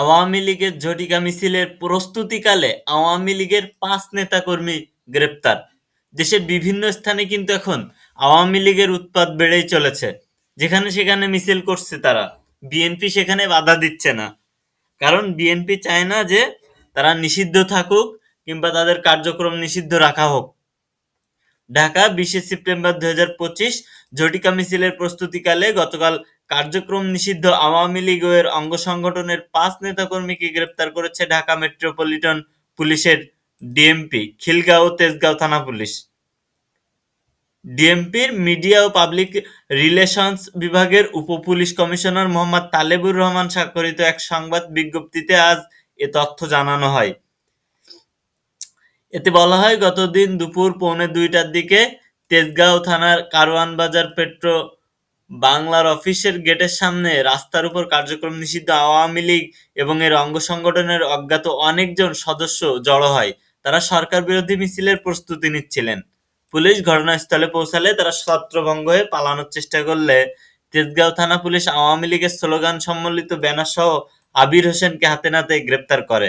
আওয়ামী লীগের ঝটিকা মিছিলের প্রস্তুতিকালে আওয়ামী লীগের পাঁচ নেতাকর্মী গ্রেপ্তার। দেশের বিভিন্ন স্থানে কিন্তু এখন আওয়ামী লীগের উৎপাত বেড়েই চলেছে। যেখানে সেখানে মিছিল করছে তারা। বিএনপি সেখানে বাধা দিচ্ছে না। কারণ বিএনপি চায় না যে তারা নিষিদ্ধ থাকুক কিংবা তাদের কার্যক্রম নিষিদ্ধ রাখা হোক। ঢাকা, বিশে সেপ্টেম্বর দু হাজার পঁচিশ ঝটিকা মিছিলের প্রস্তুতিকালে গতকাল কার্যক্রম নিষিদ্ধ আওয়ামী লীগের অঙ্গ সংগঠনের পাঁচ নেতাকর্মীকে গ্রেপ্তার করেছে ঢাকা মেট্রোপলিটন পুলিশের ডিএমপি, খিলগাঁও ও তেজগাঁও থানা পুলিশ। ডিএমপির মিডিয়া ও পাবলিক রিলেশনস বিভাগের উপপুলিশ কমিশনার মোহাম্মদ তালেবুর রহমান স্বাক্ষরিত এক সংবাদ বিজ্ঞপ্তিতে আজ এ তথ্য জানানো হয়। এতে বলা হয়, গতদিন দুপুর পৌনে দুইটার দিকে তেজগাঁও থানার কারওয়ান বাজার পেট্রো বাংলার অফিসের গেটের সামনে রাস্তার উপর কার্যক্রম নিষিদ্ধ আওয়ামী লীগ এবং এর অঙ্গ সংগঠনের অজ্ঞাত অনেকজন সদস্য জড়ো হয়। তারা সরকার বিরোধী মিছিলের প্রস্তুতি নিচ্ছিলেন। পুলিশ ঘটনাস্থলে পৌঁছালে তারা ছত্রভঙ্গ হয়ে পালানোর চেষ্টা করলে তেজগাঁও থানা পুলিশ আওয়ামী লীগের স্লোগান সম্বলিত ব্যানার সহ আবির হোসেনকে হাতে নাতে গ্রেপ্তার করে।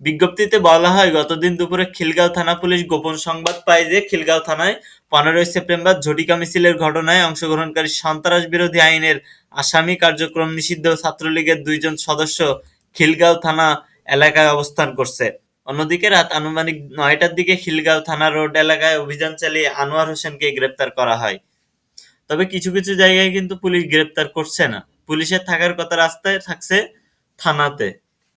বিজ্ঞপ্তিতে বলা হয়, গতদিন দুপুরে খিলগাঁও থানা পুলিশ গোপন সংবাদ পায় যে খিলগাঁও থানায় পনেরোই সেপ্টেম্বর ঝটিকা মিছিলের ঘটনায় অংশগ্রহণকারী সন্ত্রাস বিরোধী আইনের আসামি কার্যক্রম নিষিদ্ধ ছাত্রলীগের দুইজন সদস্য খিলগাঁও থানা এলাকায় অবস্থান করছে। অন্যদিকে রাত আনুমানিক নয়টার দিকে খিলগাঁও থানা রোড এলাকায় অভিযান চালিয়ে আনোয়ার হোসেনকে গ্রেপ্তার করা হয়। তবে কিছু কিছু জায়গায় কিন্তু পুলিশ গ্রেপ্তার করছে না। পুলিশের থাকার কথা রাস্তায় থাকছে থানাতে।